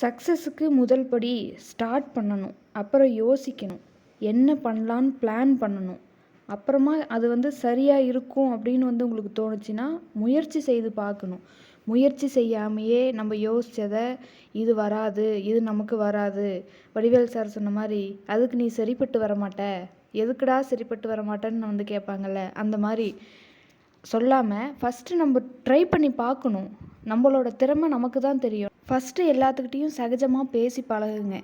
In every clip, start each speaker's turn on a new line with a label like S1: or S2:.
S1: சக்ஸஸுக்கு முதல் படி ஸ்டார்ட் பண்ணணும். அப்புறம் யோசிக்கணும். என்ன பண்ணலான்னு பிளான் பண்ணணும். அப்புறமா அது வந்து சரியாக இருக்கும் அப்படின்னு வந்து உங்களுக்கு தோணுச்சுன்னா முயற்சி செய்து பார்க்கணும். முயற்சி செய்யாமையே நம்ம யோசித்ததை இது வராது இது நமக்கு வராது. வடிவேல் சார் சொன்ன மாதிரி அதுக்கு நீ சரிப்பட்டு வர மாட்ட எதுக்குடா சரிப்பட்டு வர மாட்டேன்னு வந்து கேட்பாங்கல்ல? அந்த மாதிரி சொல்லாமல் ஃபஸ்ட்டு நம்ம ட்ரை பண்ணி பார்க்கணும். நம்மளோட திறமை நமக்கு தான் தெரியும். ஃபஸ்ட்டு எல்லாத்துக்கிட்டேயும் சகஜமாக பேசி பழகுங்க.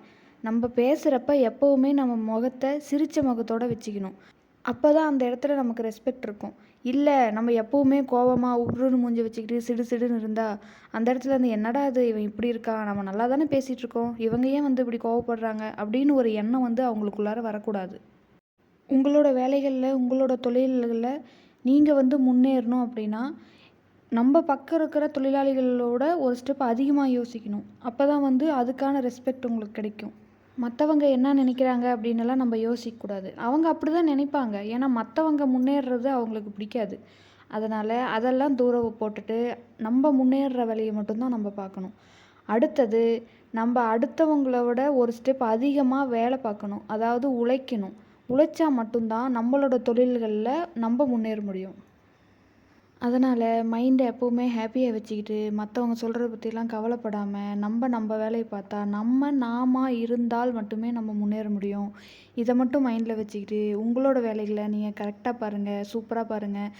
S1: நம்ம பேசுகிறப்ப எப்போவுமே நம்ம முகத்தை சிரித்த முகத்தோடு வச்சுக்கணும். அப்போ தான் அந்த இடத்துல நமக்கு ரெஸ்பெக்ட் இருக்கும். இல்லை நம்ம எப்போவுமே கோவமாக உருன்னு மூஞ்சி வச்சுக்கிட்டு சிடு சிடுன்னு இருந்தால் அந்த இடத்துல வந்து என்னடா இது இவன் இப்படி இருக்கான் நம்ம நல்லா தானே பேசிகிட்டு இருக்கோம் இவங்க ஏன் வந்து இப்படி கோவப்படுறாங்க அப்படின்னு ஒரு எண்ணம் வந்து அவங்களுக்குள்ளார வரக்கூடாது. உங்களோட வேலைகளில் உங்களோட தொழில்களில் நீங்கள் வந்து முன்னேறணும் அப்படின்னா நம்ம பக்கம் இருக்கிற தொழிலாளிகளோட ஒரு ஸ்டெப் அதிகமாக யோசிக்கணும். அப்போ தான் வந்து அதுக்கான ரெஸ்பெக்ட் உங்களுக்கு கிடைக்கும். மற்றவங்க என்ன நினைக்கிறாங்க அப்படின்னுலாம் நம்ம யோசிக்கக்கூடாது அவங்க அப்படி தான் நினைப்பாங்க. ஏன்னா மற்றவங்க முன்னேறுறது அவங்களுக்கு பிடிக்காது. அதனால் அதெல்லாம் தூரம் போட்டுட்டு நம்ம முன்னேறுற வேலையை மட்டும்தான் நம்ம பார்க்கணும். அடுத்தது நம்ம அடுத்தவங்களோட ஒரு ஸ்டெப் அதிகமாக வேலை பார்க்கணும். அதாவது உழைக்கணும். உழைச்சா மட்டும்தான் நம்மளோட தொழில்களில் நம்ம முன்னேற முடியும். அதனால் மைண்டை எப்போவுமே ஹாப்பியாக வச்சுக்கிட்டு மற்றவங்க சொல்கிறத பற்றிலாம் கவலைப்படாமல் நம்ம நம்ம வேலையை பார்த்தா நம்ம நாம இருந்தால் மட்டுமே நம்ம முன்னேற முடியும். இதை மட்டும் மைண்டில் வச்சுக்கிட்டு உங்களோட வேலைகளை நீங்கள் கரெக்டாக பாருங்கள் சூப்பராக பாருங்கள்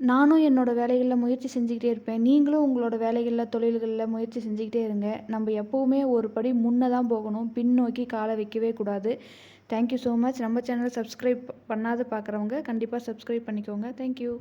S1: நானும் என்னோடய வேலைகளில் முயற்சி செஞ்சுக்கிட்டே இருப்பேன். நீங்களும் உங்களோட வேலைகளில் தொழில்களில் முயற்சி செஞ்சுக்கிட்டே இருங்க. நம்ம எப்போவுமே ஒரு படி முன்னே தான் போகணும். பின்னோக்கி காலை வைக்கவே கூடாது. தேங்க்யூ ஸோ மச் நம்ம சேனலை சப்ஸ்கிரைப் பண்ணாத பார்க்குறவங்க கண்டிப்பாக சப்ஸ்கிரைப் பண்ணிக்கோங்க. தேங்க்யூ